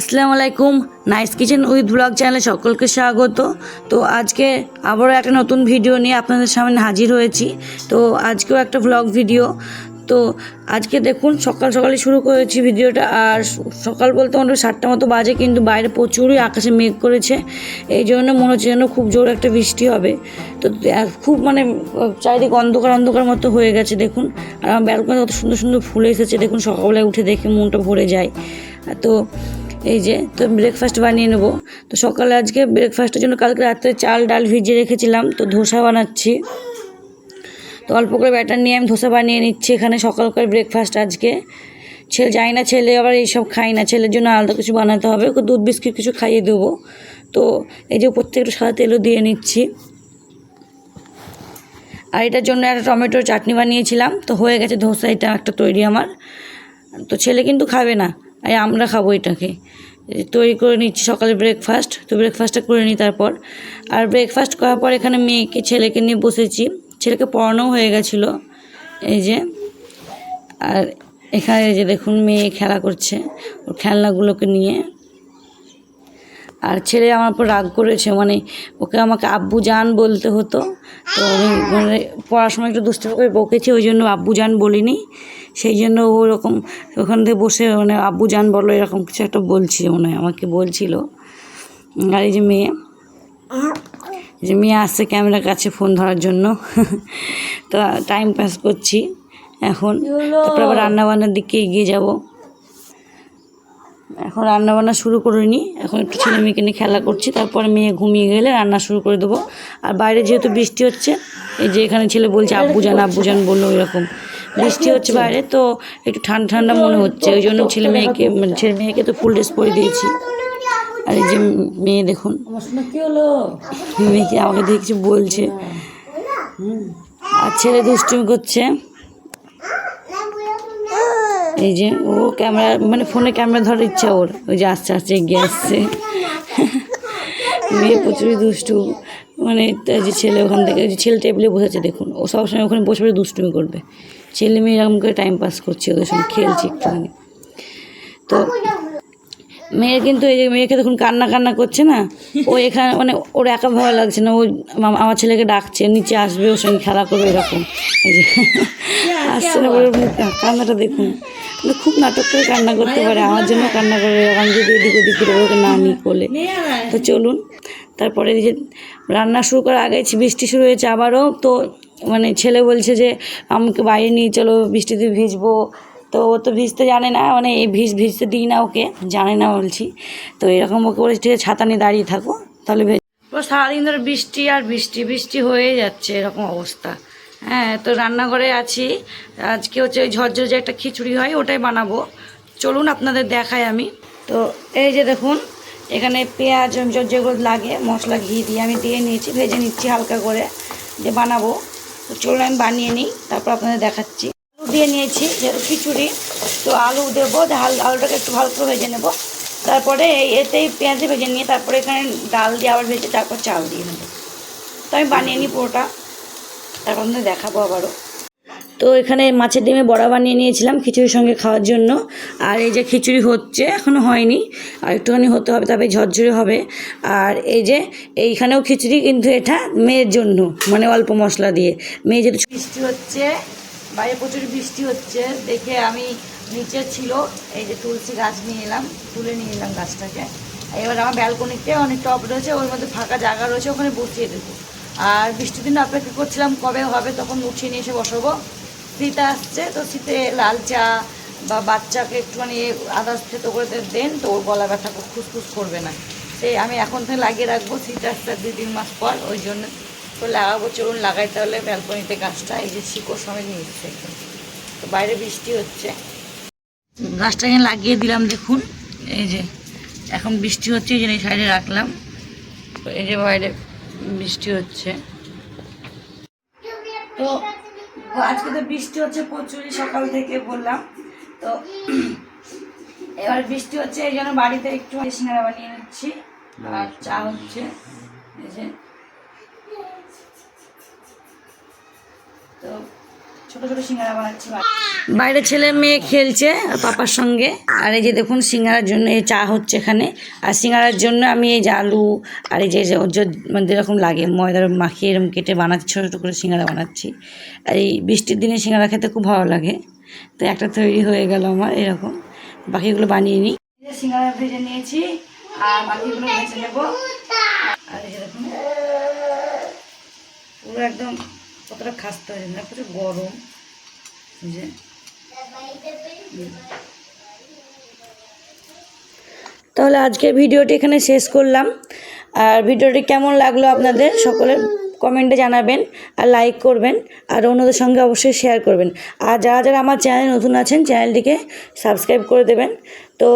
আসসালামু আলাইকুম। Nice kitchen with blog চ্যানেলে সকলকে স্বাগত। তো আজকে আবারও একটা নতুন ভিডিও নিয়ে আপনাদের সামনে হাজির হয়েছি। তো আজকেও একটা ব্লগ ভিডিও তো আজকে দেখুন, সকাল সকালে শুরু করেছি ভিডিওটা আর সকাল বলতে মোটামুটি সাতটা মতো বাজে, কিন্তু বাইরে প্রচুরই আকাশে মেঘ করেছে। এই জন্য মনে হচ্ছে যেন খুব জোর একটা বৃষ্টি হবে। তো খুব মানে চারিদিক অন্ধকার অন্ধকার মতো হয়ে গেছে, দেখুন। আর আমার ব্যালকনি কত সুন্দর সুন্দর ফুল এসেছে, দেখুন সকালবেলায় উঠে দেখে মনটা ভরে যায়। তো এই যে, তো ব্রেকফাস্ট বানিয়ে নেব। তো সকালে আজকে ব্রেকফাস্টের জন্য কালকে রাত্রে চাল, ডাল ভিজিয়ে রেখেছিলাম, তো ধোসা বানাচ্ছি। তো অল্প করে ব্যাটার নিয়ে আমি ধোসা বানিয়ে নিচ্ছি এখানে সকাল করে ব্রেকফাস্ট আজকে। ছেলে যাই না, ছেলে আবার এইসব খাই না, ছেলের জন্য আলাদা কিছু বানাতে হবে, ওকে দুধ, বিস্কিট কিছু খাইয়ে দেবো। তো এই যে উপর থেকে একটু সাদা তেলও দিয়ে নিচ্ছি। আর এটার জন্য একটা টমেটোর চাটনি বানিয়েছিলাম, তো হয়ে গেছে ধোসা, এটা একটা তৈরি আমার। তো ছেলে কিন্তু খাবে না। আর আমরা খাব এটাকে। তৈরি করে নিচ্ছি সকালে ব্রেকফাস্ট তো ব্রেকফাস্টটা করে নিই তারপর। আর ব্রেকফাস্ট করার পর এখানে মেয়েকে, ছেলেকে নিয়ে বসেছি। ছেলেকে পড়ানোও হয়ে গেছিল, এই যে। আর এখানে যে দেখুন মেয়ে খেলা করছে, ওর খেলনাগুলোকে নিয়ে। আর ছেলে আমার উপর রাগ করেছে মানে ওকে আমাকে আব্বু জান বলতে হতো। তো আমি মানে পড়াশোনা একটু দুষ্টু করে বকেছি, ওই জন্য আব্বু জান বলিনি। সেই জন্য ওরকম ওখান থেকে বসে মানে আব্বু জান বলো এরকম কিছু একটা বলছিল মনে হয় আমাকে বলছিল। আর এই যে মেয়ে যে মেয়ে আসছে ক্যামেরার কাছে ফোন ধরার জন্য। তো টাইম পাস করছি এখন। তারপর আবার রান্নাবান্নার দিকে এগিয়ে যাব। এখন রান্না বান্না শুরু করিনি এখন একটু ছেলে মেয়েকে নিয়ে খেলা করছি তারপরে মেয়ে ঘুমিয়ে গেলে রান্না শুরু করে দেবো। আর বাইরে যেহেতু বৃষ্টি হচ্ছে এই যে এখানে ছেলে বলছে আব্বু যান আব্বু যান বলল এরকম। বৃষ্টি হচ্ছে বাইরে তো একটু ঠান্ডা ঠান্ডা মনে হচ্ছে। ওই জন্য ছেলে মেয়েকে ছেলে মেয়েকে তো ফুল ড্রেস পরে দিয়েছি। আর এই যে মেয়ে দেখুন কি হলো মেয়েকে আমাকে দেখে কিছু বলছে। আর ছেলে দুষ্টুমি করছে। এই যে ও ক্যামেরা মানে ফোনে ক্যামেরা ধরার ইচ্ছা ওর। ওই যে আস্তে আস্তে এগিয়ে আসছে। মেয়ে প্রচুরই দুষ্টু। মানে যে ছেলে ওখান থেকে যে ছেলে টেবিলে বসেছে দেখুন। ও সবসময় ওখানে বসে বসে দুষ্টুমি করবে। ছেলে মেয়ে এরকম করে টাইম পাস করছে, ওদের সঙ্গে খেলছি একটুখানি। তো মেয়ের কিন্তু এই যে মেয়েকে দেখুন কান্না কান্না করছে না, ও এখানে মানে ওর একা ভালো লাগছে না। ও আমার ছেলেকে ডাকছে, নিচে আসবে, ওর সঙ্গে খেলা করবে এরকম। আসছে না বলে কান্নাটা দেখুন। মানে খুব নাটক করে কান্না করতে পারে, আমার জন্য কান্না করে আমি যদি এদিক ওদিক করে ওকে না নিই কোলে তো চলুন, তারপরে যে রান্না শুরু করার আগে বৃষ্টি শুরু হয়েছে আবারও। তো মানে ছেলে বলছে যে, আমাকে বাইরে নিয়ে চলো, বৃষ্টিতে ভিজবো। তো ও তো ভিজতে জানে না মানে এই ভিজ ভিজতে দিই না ওকে, জানে না বলছি। তো এরকম ওকে বলেছি, ঠিক আছে, ছাতা নিয়ে দাঁড়িয়ে থাকো, তাহলে ভেজ সারাদিন ধরে বৃষ্টি আর বৃষ্টি বৃষ্টি হয়ে যাচ্ছে এরকম অবস্থা। হ্যাঁ তো রান্নাঘরে আছি। আজকে হচ্ছে ওই ঝরঝর যে একটা খিচুড়ি হয়, ওটাই বানাবো। চলুন আপনাদের দেখাই আমি। তো এই যে দেখুন এখানে পেঁয়াজ যেগুলো লাগে, মশলা, ঘি দিয়ে আমি দিয়ে নিয়েছি, ভেজে নিচ্ছি হালকা করে যে বানাবো। তো চলুন, আমি বানিয়ে নিই, তারপর আপনাদের দেখাচ্ছি। আলু দিয়ে নিয়েছি, যেহেতু খিচুড়ি, তো আলু দেবো আলুটাকে একটু ভালো করে ভেজে নেব। তারপরে এতেই পেঁয়াজে ভেজে নিয়ে, তারপরে এখানে ডাল দিয়ে আবার ভেজে, তারপর চাল দিয়ে নেব। তো আমি বানিয়ে নিই পুরোটা। তারপর আপনাদের দেখাবো আবারও। তো এখানে মাছের ডিমে বড়া বানিয়ে নিয়েছিলাম খিচুড়ির সঙ্গে খাওয়ার জন্য। আর এই যে খিচুড়ি হচ্ছে এখনও হয়নি। আর একটুখানি হতে হবে তবে ঝরঝরে হবে। আর এই যে এইখানেও খিচুড়ি কিন্তু এটা মেয়ের জন্য মানে অল্প মশলা দিয়ে। মেয়ে যেহেতু বৃষ্টি হচ্ছে, বাইরে প্রচুর বৃষ্টি হচ্ছে। দেখে আমি নিচে ছিল, এই যে তুলসী গাছ নিয়ে এলাম, তুলে নিয়ে এলাম গাছটাকে। এবার আমার ব্যালকনিতে অনেক টপ রয়েছে, ওর মধ্যে ফাঁকা জায়গা রয়েছে, ওখানে বসিয়ে দেবো। আর বৃষ্টির দিন অপেক্ষা করছিলাম কবে হবে, তখন উঠিয়ে নিয়ে এসে বসাবো। শীত আসছে, তো শীতে লাল চা বা বাচ্চাকে একটুখানি আদার্স থেতো করে দেন, তো ওর গলা ব্যথা খুসখুস করবে না। সেই আমি এখন থেকে লাগিয়ে রাখব, শীত আসতে দুই তিন মাস পর, ওই জন্য তো লাগাবো, চলুন লাগাই তাহলে ব্যালকনিতে গাছটা, এই যে শিকড় সমেত নিয়ে তো বাইরে বৃষ্টি হচ্ছে। গাছটা এখানে লাগিয়ে দিলাম, দেখুন, এই যে এখন বৃষ্টি হচ্ছে, এই জন্য এই সাইডে রাখলাম। এই যে বাইরে বৃষ্টি হচ্ছে। তো আজকে তো বৃষ্টি হচ্ছে প্রচুরই সকাল থেকে বললাম। তো এবার বৃষ্টি হচ্ছে, এই জন্য বাড়িতে একটু সিঙ্গারা বানিয়ে নিচ্ছি। আর চা হচ্ছে। এই যে। তো ছোট ছোট সিঙ্গারা বানাচ্ছি বাইরে ছেলে মেয়ে খেলছে আর পাপার সঙ্গে। আর এই যে দেখুন সিঙ্গারার জন্য এই চা হচ্ছে এখানে। আর সিঙ্গারার জন্য আমি এই যে আলু আর এই যে যে ওর যে- মানে যেরকম লাগে ময়দার মাখিয়ে এরকম কেটে বানাচ্ছি ছোটো ছোটো করে সিঙ্গারা বানাচ্ছি। আর এই বৃষ্টির দিনে সিঙ্গারা খেতে খুব ভালো লাগে। তো একটা তৈরি হয়ে গেল আমার এরকম। বাকিগুলো বানিয়ে নিই। সিঙ্গারা ভেজে নিয়েছি আর বাকিগুলো ভেজে নেব। আর এই যে দেখুন পুরো একদম কতটা খাস্তে হয়ে যাবে প্রচুর গরম। যে, তাহলে আজকের ভিডিওটি এখানে শেষ করলাম। আর ভিডিওটি কেমন লাগল আপনাদের সকলে কমেন্টে জানাবেন আর লাইক করবেন আর অন্যদের সঙ্গে অবশ্যই শেয়ার করবেন। আর যারা যারা আমার চ্যানেল নতুন আছেন, চ্যানেলটিকে সাবস্ক্রাইব করে দেবেন। তো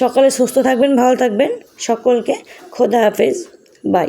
সকলে সুস্থ থাকবেন, ভালো থাকবেন। সকলকে খোদা হাফেজ। বাই।